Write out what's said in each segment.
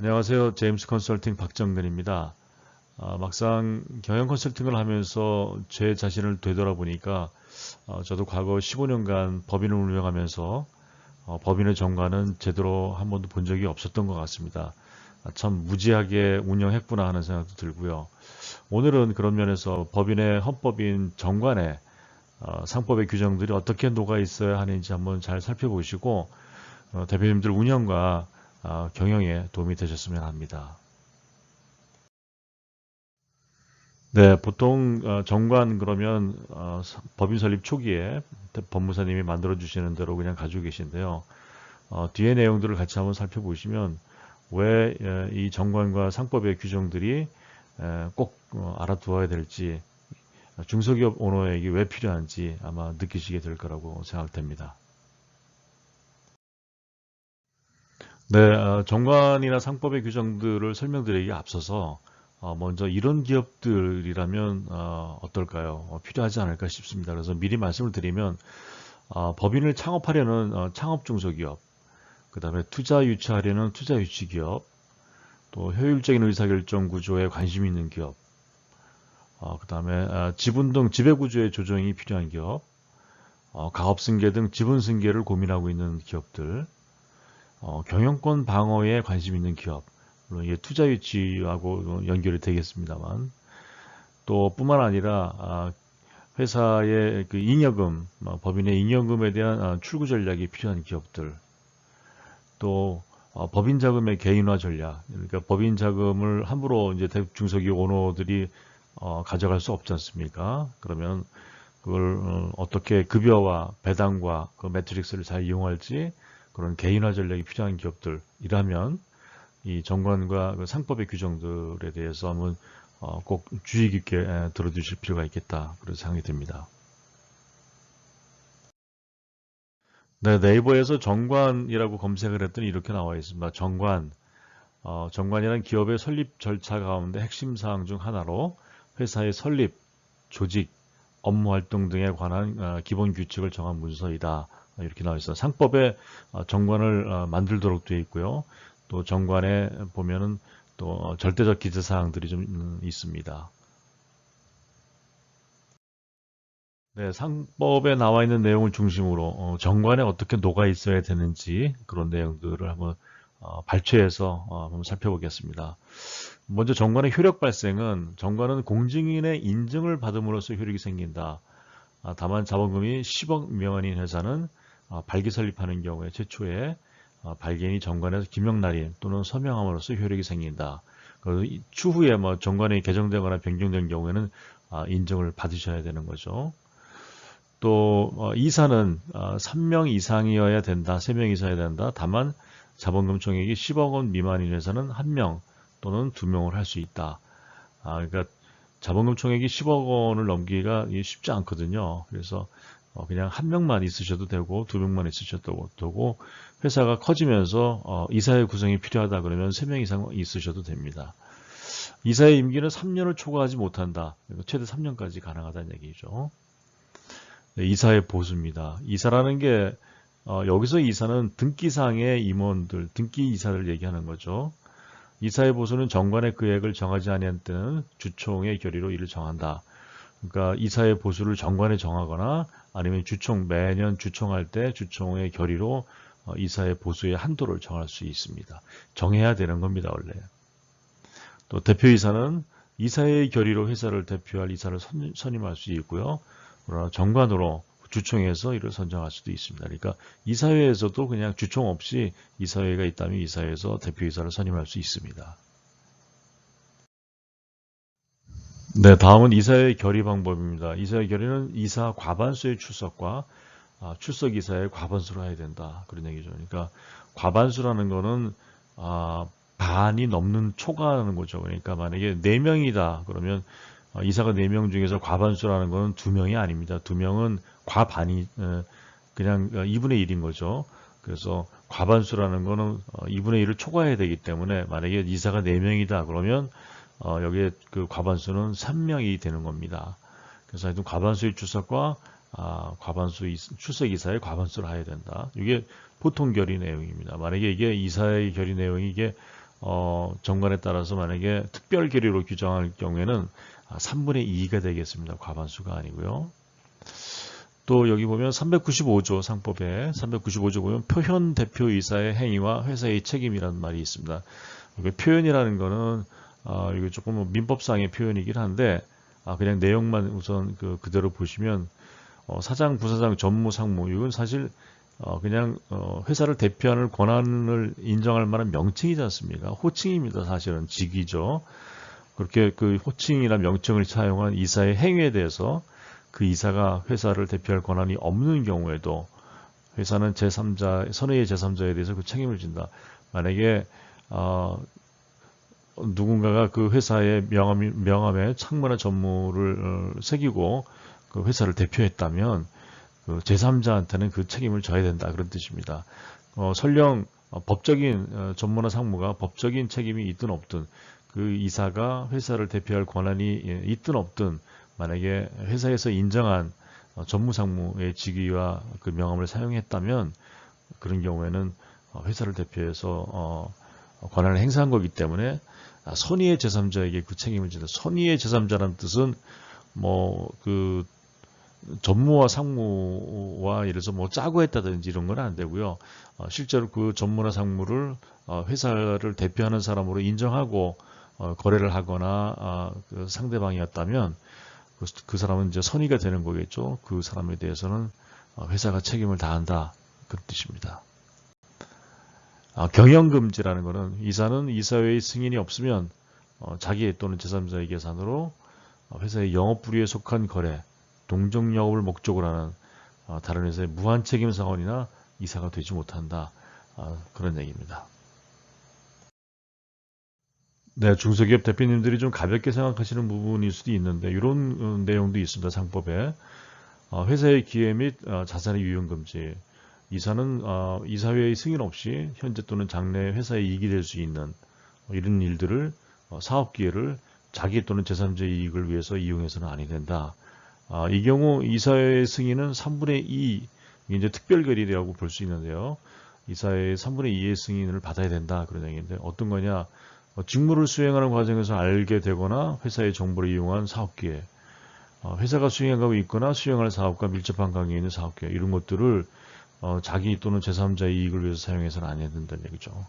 안녕하세요. 제임스 컨설팅 박정근입니다. 아, 막상 경영 컨설팅을 하면서 제 자신을 되돌아보니까 어, 저도 과거 15년간 법인을 운영하면서 어, 법인의 정과는 제대로 한 번도 본 적이 없었던 것 같습니다. 아, 참 무지하게 운영했구나 하는 생각도 들고요. 오늘은 그런 면에서 법인의 헌법인 정관에 어, 상법의 규정들이 어떻게 녹아 있어야 하는지 한번 잘 살펴보시고 어, 대표님들 운영과 어, 경영에 도움이 되셨으면 합니다. 네, 보통 어, 정관 그러면 어, 서- 법인 설립 초기에 대- 법무사님이 만들어 주시는 대로 그냥 가지고 계신데요. 어, 뒤에 내용들을 같이 한번 살펴보시면 왜 이 정관과 상법의 규정들이 에, 꼭 어, 알아두어야 될지 중소기업 오너에게 왜 필요한지 아마 느끼시게 될 거라고 생각됩니다. 네, 어, 정관이나 상법의 규정들을 설명드리기 앞서서 어, 먼저 이런 기업들이라면 어, 어떨까요? 어, 필요하지 않을까 싶습니다. 그래서 미리 말씀을 드리면 어, 법인을 창업하려는 어, 창업 중소기업, 그 다음에 투자 유치하려는 투자 유치 기업, 또 효율적인 의사결정 구조에 관심 있는 기업, 그 다음에 지분 등 지배구조의 조정이 필요한 기업, 어, 가업승계 등 지분승계를 고민하고 있는 기업들, 어, 경영권 방어에 관심 있는 기업, 물론 이게 투자 유치하고 연결이 되겠습니다만, 또 뿐만 아니라 아, 회사의 그 잉여금, 뭐 법인의 잉여금에 대한 아, 출구 전략이 필요한 기업들, 또 어, 법인 자금의 개인화 전략, 그러니까 법인 자금을 함부로 이제 대- 중소기업 오너들이 어, 가져갈 수 없지 않습니까? 그러면 그걸 어, 어떻게 급여와 배당과 그 매트릭스를 잘 이용할지 그런 개인화 전략이 필요한 기업들이라면 이 정관과 그 상법의 규정들에 대해서 한번 어, 꼭 주의 깊게 에, 들어주실 필요가 있겠다 그런 생각이 듭니다. 네, 네이버에서 정관이라고 검색을 했더니 이렇게 나와 있습니다. 정관, 어, 정관이란 기업의 설립 절차 가운데 핵심 사항 중 하나로 회사의 설립, 조직, 업무 활동 등에 관한 어, 기본 규칙을 정한 문서이다. 이렇게 나와 있어요. 상법에 어, 정관을 어, 만들도록 되어 있고요. 또 정관에 보면은 또 절대적 기재 사항들이 좀 음, 있습니다. 네, 상법에 나와 있는 내용을 중심으로 어, 정관에 어떻게 녹아 있어야 되는지 그런 내용들을 한번 어, 발췌해서 어, 한번 살펴보겠습니다. 먼저 정관의 효력 발생은 정관은 공증인의 인증을 받음으로써 효력이 생긴다. 아, 다만 자본금이 10억 미만인 회사는 어, 발기 설립하는 경우에 최초에 어, 발기인이 정관에서 기명날인 또는 서명함으로써 효력이 생긴다. 그리고 이- 추후에 뭐 정관이 개정되거나 변경된 경우에는 아, 인정을 받으셔야 되는 거죠. 또 어, 이사는 어, 3명 이상이어야 된다. 3명 이상이어야 된다. 다만 자본금 총액이 10억 원 미만인 회사는 1명 또는 2명을 할 수 있다. 아, 그러니까 자본금 총액이 10억 원을 넘기기가 쉽지 않거든요. 그래서 어, 그냥 한 명만 있으셔도 되고 두 명만 있으셔도 되고 회사가 커지면서 어, 이사의 구성이 필요하다 그러면 3명 이상 있으셔도 됩니다. 이사의 임기는 3년을 초과하지 못한다. 최대 3년까지 가능하다는 얘기죠. 네, 이사의 보수입니다. 이사라는 게 어, 여기서 이사는 등기상의 임원들, 등기 이사를 얘기하는 거죠. 이사의 보수는 정관의 계획을 정하지 아니한 때는 주총의 결의로 이를 정한다. 그러니까 이사의 보수를 정관에 정하거나 아니면 주총 매년 주총할 때 주총의 결의로 어, 이사의 보수의 한도를 정할 수 있습니다. 정해야 되는 겁니다, 원래. 또 대표이사는 이사의 결의로 회사를 대표할 이사를 선, 선임할 수 있고요. 그러나 정관으로 주총에서 이를 선정할 수도 있습니다. 그러니까 이사회에서도 그냥 주총 없이 이사회가 있다면 이사회에서 대표이사를 선임할 수 있습니다. 네, 다음은 이사회 결의 방법입니다. 이사회 결의는 이사 과반수의 출석과 아, 출석 이사의 과반수로 해야 된다. 그런 얘기죠. 그러니까 과반수라는 거는 아, 반이 넘는 초과하는 거죠. 그러니까 만약에 4명이다. 그러면 어, 이사가 4명 중에서 과반수라는 거는 2명이 아닙니다. 2명은 과반이 에, 그냥 2분의 1인 거죠. 그래서 과반수라는 거는 어, 2분의 1을 초과해야 되기 때문에 만약에 이사가 4명이다. 그러면 어, 여기에 그 과반수는 3명이 되는 겁니다. 그래서 하여튼 과반수의 출석과 아, 과반수 이- 출석 이사의 과반수를 해야 된다. 이게 보통 결의 내용입니다. 만약에 이게 이사의 결의 내용이 이게 어, 정관에 따라서 만약에 특별 계류로 규정할 경우에는 3분의 2가 되겠습니다. 과반수가 아니고요. 또 여기 보면 395조 상법에 395조 보면 표현 대표 이사의 행위와 회사의 책임이라는 말이 있습니다. 이게 표현이라는 거는 아, 이거 조금 뭐 민법상의 표현이긴 한데 아, 그냥 내용만 우선 그 그대로 보시면 어, 사장, 부사장, 전무, 상무 이건 사실 어, 그냥 어, 회사를 대표하는 권한을 인정할 만한 명칭이지 않습니까? 호칭입니다. 사실은 직위죠. 그렇게 그 호칭이나 명칭을 사용한 이사의 행위에 대해서 그 이사가 회사를 대표할 권한이 없는 경우에도 회사는 제3자, 선의의 제3자에 대해서 그 책임을 진다. 만약에 어, 누군가가 그 회사의 명함, 명함에 창문화 전무를 어, 새기고 그 회사를 대표했다면 그 제3자한테는 그 책임을 져야 된다 그런 뜻입니다. 어, 설령 어, 법적인 어, 전문화 상무가 법적인 책임이 있든 없든 그 이사가 회사를 대표할 권한이 예, 있든 없든 만약에 회사에서 인정한 어, 전무상무의 직위와 그 명함을 사용했다면 그런 경우에는 어, 회사를 대표해서 어, 권한을 행사한 거기 때문에 아, 선의의 제3자에게 그 책임을 진다. 선의의 제3자라는 뜻은 뭐 그 전무와 상무와 예를 들어서 뭐 짜고 했다든지 이런 건 안 되고요. 어, 실제로 그 전무나 상무를 어, 회사를 대표하는 사람으로 인정하고 어, 거래를 하거나 아, 그 상대방이었다면 그, 그, 사람은 이제 선의가 되는 거겠죠. 그 사람에 대해서는 어, 회사가 책임을 다한다 그런 뜻입니다. 아, 경영금지라는 것은 이사는 이사회의 승인이 없으면 어, 자기 또는 제3자의 계산으로 어, 회사의 영업부류에 속한 거래 동정 영업을 목적으로 하는 어, 다른 회사의 무한 책임 사원이나 이사가 되지 못한다. 어, 그런 얘기입니다. 네, 중소기업 대표님들이 좀 가볍게 생각하시는 부분일 수도 있는데 이런 어, 내용도 있습니다. 상법에 회사의 기회 및 자산의 유용 금지 이사는 이사회의 승인 없이 현재 또는 장래 회사에 이익이 될 수 있는 이런 일들을 사업 기회를 자기 또는 제3자의 이익을 위해서 이용해서는 아니 된다. 아, 이 경우 이사의 승인은 3분의 2 이제 특별 결의라고 볼 수 있는데요. 이사의 3분의 2의 승인을 받아야 된다 그런 얘기인데 어떤 거냐 어, 직무를 수행하는 과정에서 알게 되거나 회사의 정보를 이용한 사업 기회 어, 회사가 수행하고 있거나 수행할 사업과 밀접한 관계에 있는 사업 기회 이런 것들을 어, 자기 또는 제3자의 이익을 위해서 사용해서는 안 해야 된다는 얘기죠.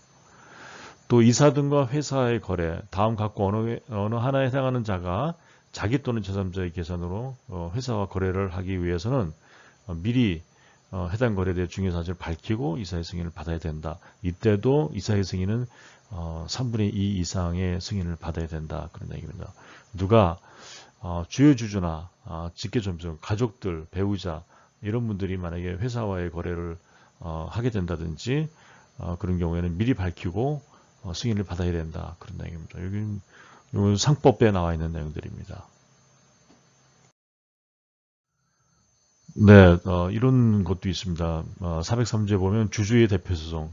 또 이사 등과 회사의 거래 다음 각각 어느, 어느 하나에 해당하는 자가 자기 또는 제3자의 계산으로 어, 회사와 거래를 하기 위해서는 어, 미리 어, 해당 거래에 대해 중요 사실을 밝히고 이사의 승인을 받아야 된다. 이때도 이사의 승인은 3분의 2 이상의 승인을 받아야 된다. 그런 얘기입니다. 누가 주요 주주나 직계 점수, 가족들, 배우자 이런 분들이 만약에 회사와의 거래를 하게 된다든지 그런 경우에는 미리 밝히고 승인을 받아야 된다. 그런 내용입니다. 여기는 이 상법에 나와 있는 내용들입니다. 네, 어, 이런 것도 있습니다. 어, 403조에 보면 주주의 대표소송,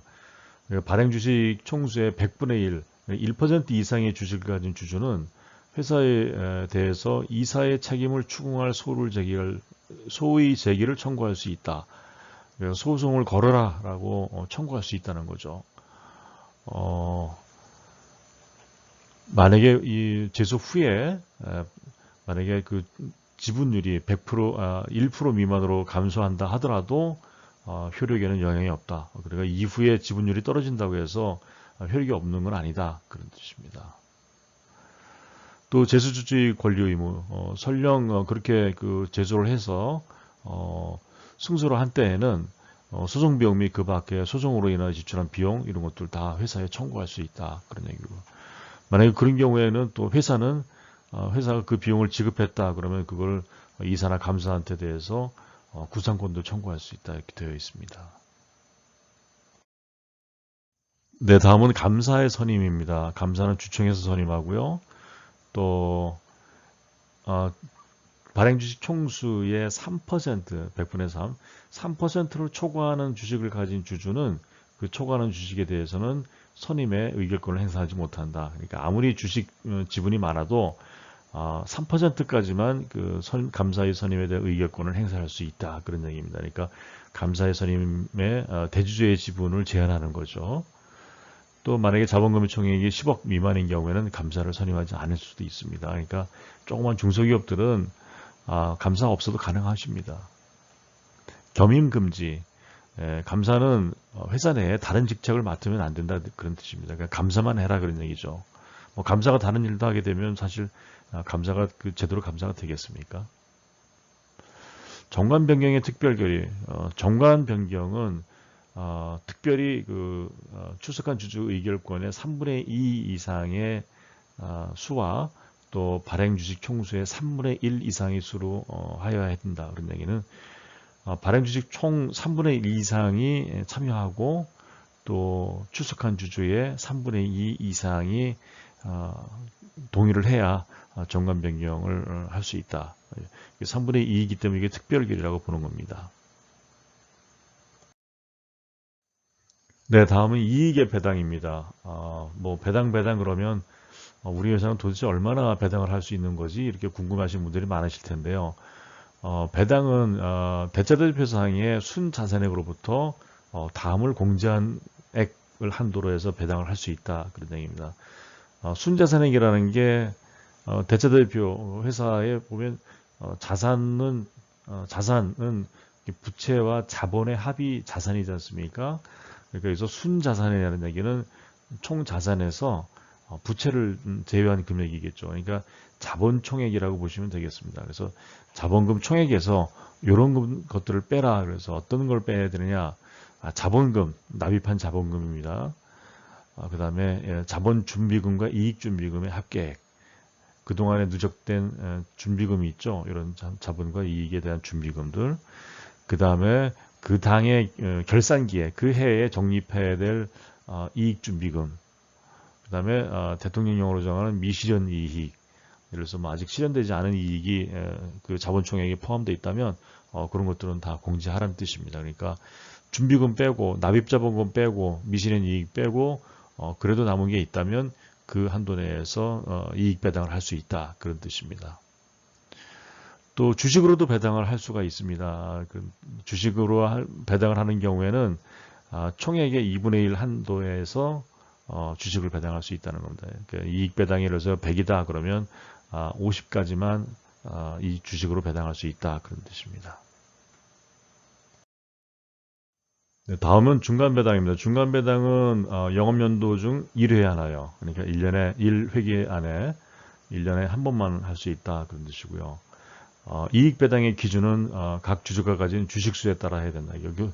그러니까 발행 주식 총수의 100분의 1, 1% 이상의 주식을 가진 주주는 회사에 대해서 이사의 책임을 추궁할 소를 제기할, 소의 제기를 청구할 수 있다. 소송을 걸어라 라고 어, 청구할 수 있다는 거죠. 어, 만약에 이 제소 후에 만약에 그 지분율이 100% 아, 1% 미만으로 감소한다 하더라도 어, 효력에는 영향이 없다. 그러니까 이후에 지분율이 떨어진다고 해서 효력이 없는 건 아니다. 그런 뜻입니다. 또 제수주주의 권리 의무 어, 설령 어, 그렇게 그 제소를 해서 어, 승소를 한 때에는 어, 소송 비용 및 그 밖에 소송으로 인해 지출한 비용 이런 것들 다 회사에 청구할 수 있다 그런 얘기고 만약에 그런 경우에는 또 회사는 어, 회사가 그 비용을 지급했다 그러면 그걸 이사나 감사한테 대해서 어, 구상권도 청구할 수 있다 이렇게 되어 있습니다. 네, 다음은 감사의 선임입니다. 감사는 주청에서 선임하고요. 또 어, 발행 주식 총수의 3%, 100분의 3, 3%를 초과하는 주식을 가진 주주는 그 초과하는 주식에 대해서는 선임의 의결권을 행사하지 못한다. 그러니까 아무리 주식 어, 지분이 많아도 3%까지만 어, 그 선, 감사의 선임에 대한 의결권을 행사할 수 있다. 그런 얘기입니다. 그러니까 감사의 선임의 어, 대주주의 지분을 제한하는 거죠. 또 만약에 자본금의 총액이 10억 미만인 경우에는 감사를 선임하지 않을 수도 있습니다. 그러니까 조그만 중소기업들은 아, 감사 없어도 가능하십니다. 겸임 금지. 예, 감사는 어, 회사 내에 다른 직책을 맡으면 안 된다 그런 뜻입니다. 그러니까 감사만 해라 그런 얘기죠. 뭐 감사가 다른 일도 하게 되면 사실 아, 감사가 그 제대로 감사가 되겠습니까? 정관 변경의 특별 결의. 어, 정관 변경은 어, 특별히 그 어, 출석한 주주 의결권의 3분의 2 이상의 어, 수와 또 발행 주식 총수의 3분의 1 이상의 수로 어, 하여야 된다. 그런 얘기는 어, 발행 주식 총 3분의 1 이상이 참여하고 또 출석한 주주의 3분의 2 이상이 어, 동의를 해야 어, 정관 변경을 할 수 있다. 3분의 2이기 때문에 이게 특별결이라고 보는 겁니다. 네, 다음은 이익의 배당입니다. 어, 뭐 배당 배당 그러면 어, 우리 회사는 도대체 얼마나 배당을 할 수 있는 거지 이렇게 궁금하신 분들이 많으실 텐데요. 어, 배당은 어, 대자대표상의 순자산액으로부터 어, 다음을 공제한 액을 한도로 해서 배당을 할 수 있다 그런 얘기입니다. 어, 순자산액이라는 게 어, 대자대표 회사에 보면 어, 자산은 어, 자산은 부채와 자본의 합이 자산이지 않습니까? 여기서 순자산이라는 얘기는 총 자산에서 어, 부채를 음, 제외한 금액이겠죠. 그러니까 자본 총액이라고 보시면 되겠습니다. 그래서 자본금 총액에서 이런 것들을 빼라. 그래서 어떤 걸 빼야 되느냐? 아, 자본금, 납입한 자본금입니다. 아, 그 다음에 자본 준비금과 이익 준비금의 합계액. 그동안에 누적된 준비금이 있죠. 이런 자 본과 이익에 대한 준비금들. 그 다음에 그 당의 어, 결산기에 그 해에 적립해야 될 어, 이익 준비금. 그 다음에 어, 대통령령으로 정하는 미실현 이익. 예를 들어서 뭐 아직 실현되지 않은 이익이 그 자본총액에 포함되어 있다면 그런 것들은 다 공제하라는 뜻입니다. 그러니까 준비금 빼고 납입자본금 빼고 미실현 이익 빼고 그래도 남은 게 있다면 그 한도 내에서 이익 배당을 할 수 있다 그런 뜻입니다. 또 주식으로도 배당을 할 수가 있습니다. 그 주식으로 배당을 하는 경우에는 아, 총액의 2분의 1 한도에서 어, 주식을 배당할 수 있다는 겁니다. 그러니까 이익 배당이 예를 들어서 100이다 그러면 50까지만 아, 이 주식으로 배당할 수 있다 그런 뜻입니다. 네, 다음은 중간 배당입니다. 중간 배당은 어, 영업연도 중 1회 하나요. 그러니까 1년에 1회기 안에 1년에 한 번만 할 수 있다 그런 뜻이고요. 어, 이익 배당의 기준은 어, 각 주주가 가진 주식수에 따라 해야 된다. 여기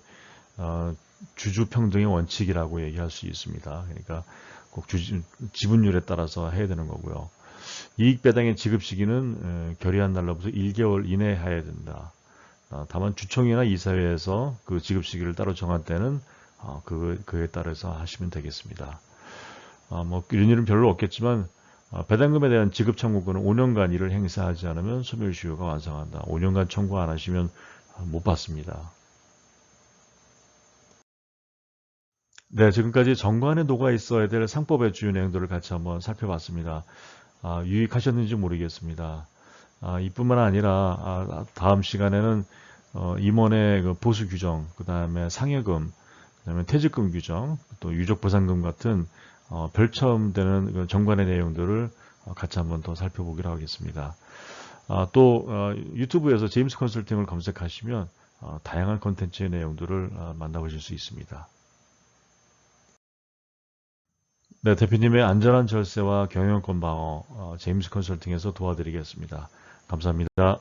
어, 주주 평등의 원칙이라고 얘기할 수 있습니다. 그러니까 꼭 주주, 지분율에 따라서 해야 되는 거고요. 이익 배당의 지급 시기는 에, 결의한 날로부터 1개월 이내에 해야 된다. 어, 다만 주총이나 이사회에서 그 지급 시기를 따로 정할 때는 어, 그, 그에 따라서 하시면 되겠습니다. 어, 뭐 이런 일은 별로 없겠지만 어, 배당금에 대한 지급 청구권은 5년간 이를 행사하지 않으면 소멸시효가 완성한다. 5년간 청구 안 하시면 못 받습니다. 네, 지금까지 정관에 녹아 있어야 될 상법의 주요 내용들을 같이 한번 살펴봤습니다. 아, 유익하셨는지 모르겠습니다. 아, 이뿐만 아니라 아, 다음 시간에는 어, 임원의 그 보수 규정, 그 다음에 상여금, 그 다음에 퇴직금 규정, 또 유족보상금 같은 어, 별첨되는 그 정관의 내용들을 어, 같이 한번 더 살펴보기로 하겠습니다. 아, 또 어, 유튜브에서 제임스 컨설팅을 검색하시면 어, 다양한 컨텐츠의 내용들을 어, 만나보실 수 있습니다. 네, 대표님의 안전한 절세와 경영권 방어 어, 제임스 컨설팅에서 도와드리겠습니다. 감사합니다.